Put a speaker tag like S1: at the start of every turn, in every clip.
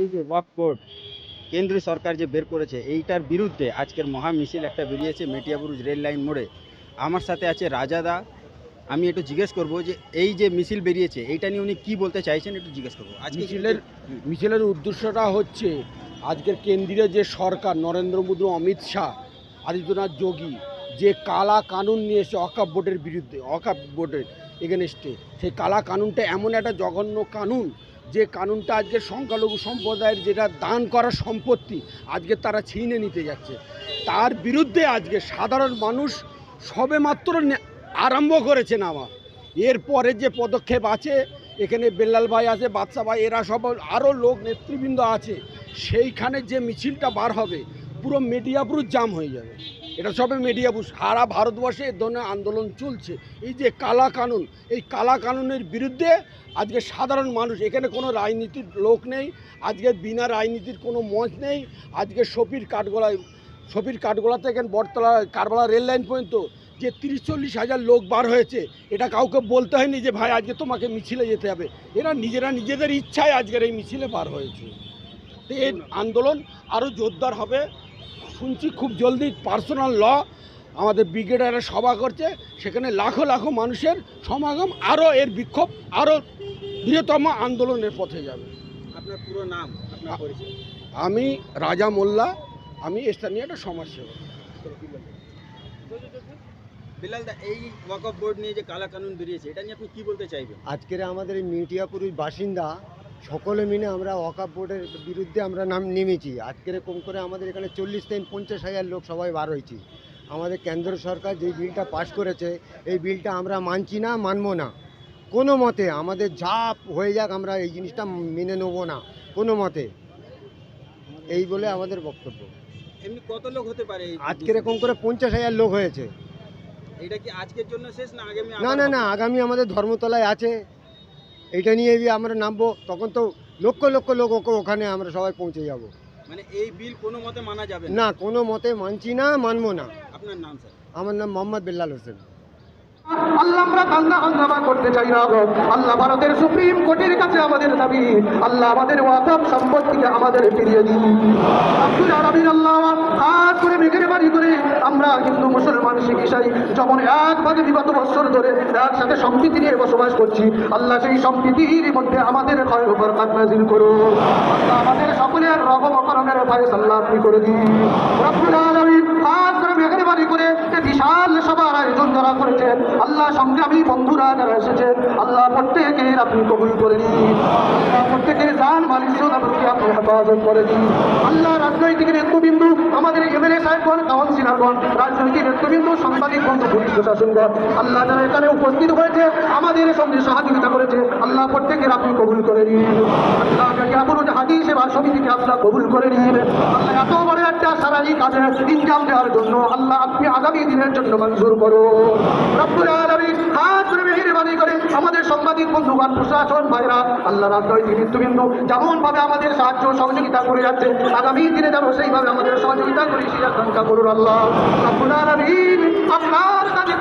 S1: এই যে walk board কেন্দ্রীয় সরকার যে বের করেছে এইটার বিরুদ্ধে আজকের মহা মিছিল একটা বেরিয়েছে মেটিয়াবুরুজ রেল লাইন মোড়ে। আমার সাথে আছে রাজাদা আমি একটু জিজ্ঞেস করব যে এই যে মিছিল বেরিয়েছে এইটা নিয়ে উনি কী বলতে চাইছেন একটু জিজ্ঞেস করব। আজকে
S2: মিছিলের মিছিলের উদ্দেশ্যটা হচ্ছে আজকের কেন্দ্রীয় যে সরকার নরেন্দ্র মোদী অমিত শাহ আদিত্যনাথ যোগী যে কালা কানুন নিয়ে এসে অকাপ বোর্ডের বিরুদ্ধে অকাপ বোর্ডের এগেনস্টে সেই কালা কানুনটা এমন একটা জঘন্য কানুন যে কানুনটা আজকে সংখ্যালঘু সম্প্রদায়ের যেটা দান করা সম্পত্তি, আজকে তারা ছিনে নিতে যাচ্ছে। তার বিরুদ্ধে আজকে সাধারণ মানুষ সবেমাত্র নে- আরম্ভ করেছে নামা। এরপরে যে পদক্ষেপ আছে, এখানে বেল্লাল ভাই আছে বাদশা ভাই, এরা সব আরও লোক, নেতৃবৃন্দ আছে। সেইখানে যে মিছিলটা বার হবে, পুরো মিডিয়া পুরো জাম হয়ে যাবে। এটা সবে মিডিয়াপুর সারা ভারতবর্ষে এ ধরনের আন্দোলন চলছে। এই যে কালা কানুন, এই কালা কানুনের বিরুদ্ধে আজকে সাধারণ মানুষ, এখানে কোনো রাজনীতির লোক নেই, আজকে বিনা রাজনীতির কোনো মঞ্চ নেই, আজকে সফির কাঠগোলায় শফির কাঠগোলা থেকে বটতলা, কারবালা রেল লাইন পর্যন্ত যে তিরিশ চল্লিশ হাজার লোক বার হয়েছে, এটা কাউকে বলতে হয়নি যে, ভাই, আজকে তোমাকে মিছিলে যেতে হবে। এরা নিজেরা নিজেদের ইচ্ছায় আজকের এই মিছিলে বার হয়েছে। তো এই আন্দোলন আরও জোরদার হবে। শুনছি খুব জলদি পার্সোনাল ল আমাদের ব্রিগেডাররা সভা করছে সেখানে লাখো লাখো মানুষের সমাগম আরও এর বিক্ষোভ আরও বৃহত্তম আন্দোলনের পথে যাবে।
S1: আপনার পুরো নাম আপনার পরিচয়।
S2: আমি রাজা মোল্লা আমি স্থানীয় একটা সমাজসেবক।
S1: বিলাল দা এই ওয়াক বোর্ড নিয়ে যে কালা কানুন বেরিয়েছে এটা নিয়ে আপনি কী বলতে চাইবেন?
S3: আজকের আমাদের এই মিটিয়াপুরের বাসিন্দা সকলে মিলে আমরা ওয়াকাপ বোর্ডের বিরুদ্ধে আমরা নাম নেমেছি। আজকের কম করে আমাদের এখানে চল্লিশ থেকে পঞ্চাশ হাজার লোক সবাই বার হয়েছি। আমাদের কেন্দ্র সরকার যেই বিলটা পাশ করেছে এই বিলটা আমরা মানছি না মানব না। কোনো মতে আমাদের যা হয়ে যাক আমরা এই জিনিসটা মেনে নেব না কোনো মতে। এই বলে আমাদের বক্তব্য।
S1: এমনি কত লোক হতে পারে এই
S3: আজকের এরকম করে পঞ্চাশ হাজার লোক হয়েছে।
S1: এটা কি আজকের জন্য শেষ না আগামী
S3: না না না আগামী আমাদের ধর্মতলায় আছে। এটা নিয়ে আমরা নামবো তখন তো লক্ষ লক্ষ লোক ওকে ওখানে আমরা সবাই পৌঁছে যাব।
S1: মানে এই বিল কোনো মতে মানা যাবে না?
S3: কোনো মতে মানছি না মানবো না।
S1: আপনার নাম স্যার?
S3: আমার নাম মোহাম্মদ বিল্লাল হোসেন।
S4: আল্লাহ আমরা দাঙ্গা হাঙ্গামা করতে চাই না আল্লাহ ভারতের সুপ্রিম কোর্টের কাছে আমাদের দাবি। আল্লাহ আমাদের ওয়াকাব সম্পত্তিকে আমাদের ফিরিয়ে দিন। আব্দুল আল্লাহ হাত করে মেঘের বাড়ি করে আমরা হিন্দু, মুসলমান, শিখ, ইসাই যেমন এক ভাগে বিগত বছর ধরে একসাথে সম্প্রীতি নিয়ে বসবাস করছি। আল্লাহ সেই সম্প্রীতির মধ্যে আমাদের ক্ষয় উপর কাজনাজিল করো আল্লাহ আমাদের সকলের রকম অকরমের ভয় সাল্লাহ আপনি করে দিন আল্লাহ বন্ধুরা এসেছেন, আল্লাহ প্রত্যেকের আপনি করে জান আপনি হেফাজত করে দিন। আল্লাহ রাজনৈতিক নেতৃবৃন্দু, আমাদের এমএলএ সাহেবগণ কাউন্সিলরগণ রাজনৈতিক নেতৃবৃন্দু, সাংবাদিক বন্ধু পুলিশ প্রশাসনগণ আল্লাহ যারা এখানে উপস্থিত হয়েছে, আমাদের সঙ্গে সহযোগিতা করেছে, আল্লাহ প্রত্যেকের আপনি কবুল করে নিন। আল্লাহ হাদিস সেবা সমিতিকে আপনার কবুল করে নিন। এত বড় একটা সারাই কাজে ইনকাম দেওয়ার জন্য আল্লাহ আপনি আগামী দিনের জন্য মঞ্জুর করো রব্বুল আলামিন, হাত আমাদের সাংবাদিক বন্ধুগণ, প্রশাসন ভাইরা, আল্লাহ রাজনৈতিক নেতৃবৃন্দ যেমন ভাবে আমাদের সাহায্য সহযোগিতা করে যাচ্ছে, আগামী দিনে যেন সেইভাবে আমাদের সহযোগিতা করে সেই আকাঙ্ক্ষা করুন আল্লাহ। আপনার কাছে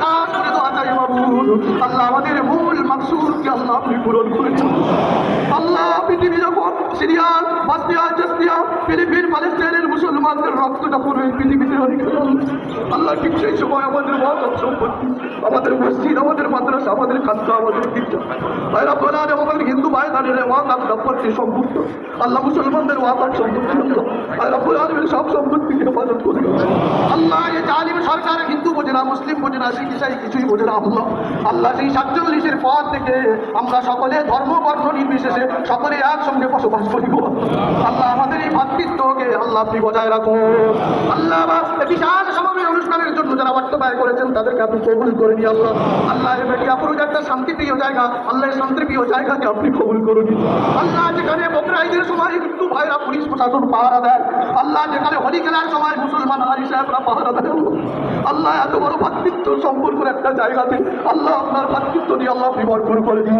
S4: আল্লাহ আমাদের মূল মাকসুদকে আল্লাহ আপনি পূরণ করেছেন। আল্লাহ পৃথিবী যখন সিরিয়াল মুসলমানদের রক্তটা পুরো এই পৃথিবীতে আল্লাহ ঠিক সেই সময় আমাদের মহান সম্পত্তি আমাদের মসজিদ, আমাদের মাদ্রাসা, আমাদের খাদ্য হিন্দু ভাই দাঁড়িয়ে ওয়াকার সম্পত্তি। সম্পূর্ণ আল্লাহ মুসলমানদের ওয়াকার সম্পত্তি ভাইরা সব সম্পত্তিকে হেফাজত করে আল্লাহ এই জালিম সরকার হিন্দু বোঝে না, মুসলিম বোঝে না, শিখ, ইসাই কিছুই বোঝে না, আল্লাহ। আল্লাহ সেই সাতচল্লিশের পর থেকে আমরা সকলে ধর্ম, বর্ণ নির্বিশেষে সকলে একসঙ্গে বসবাস করিব। আল্লাহ আমাদের এই ভাতৃত্বকে আল্লাহ আপনি বজায় রাখুন। আল্লাহ বিশাল অনুষ্ঠানের জন্য যারা করেছেন, তাদেরকে আপনি কবুল করে আল্লাহ। আল্লাহ একটা শান্তিপ্রিয় জায়গা শান্তিপ্রিয় জায়গাকে আপনি কবুল করুন আল্লাহ যেখানে বকরা ঈদের সময় হিন্দু ভাইরা পুলিশ প্রশাসন পাহারা দেয়, আল্লাহ যেখানে খেলার সময় মুসলমান হারি সাহেবরা পাহারা দেয়। আল্লাহ এত বড় ভাতৃত্ব সম্পর্কের একটা জায়গাতে আল্লাহ আপনার ভাতৃত্ব দিয়ে আল্লাহ আপনি ভরপুর করে দিন।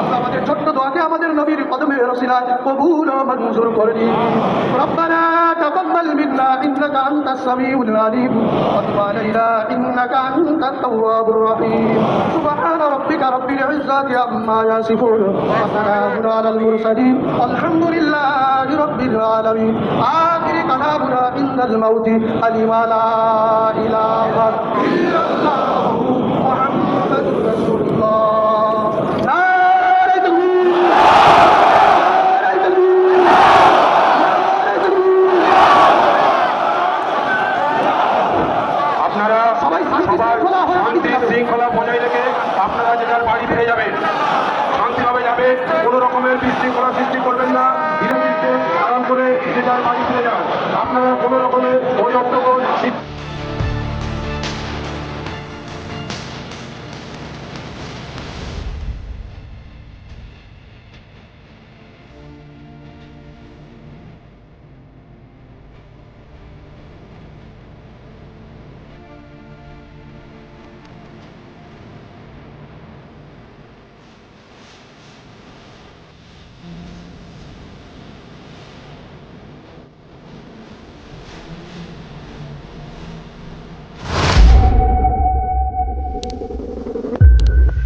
S4: আল্লাহ আমাদের ছোট্ট দোয়াকে আমাদের নবীর কদমে রসিলায় কবুল ও মঞ্জুর করে দিন ربنا تقبل منا انك انت السميع العليم وتب علينا انك انت التواب الرحيم سبحان ربك رب العزه عما يصفون وسلام على المرسلين الحمد لله رب العالمين آخر كلامنا عند الموت ألما لا إله إلا الله محمد رسول الله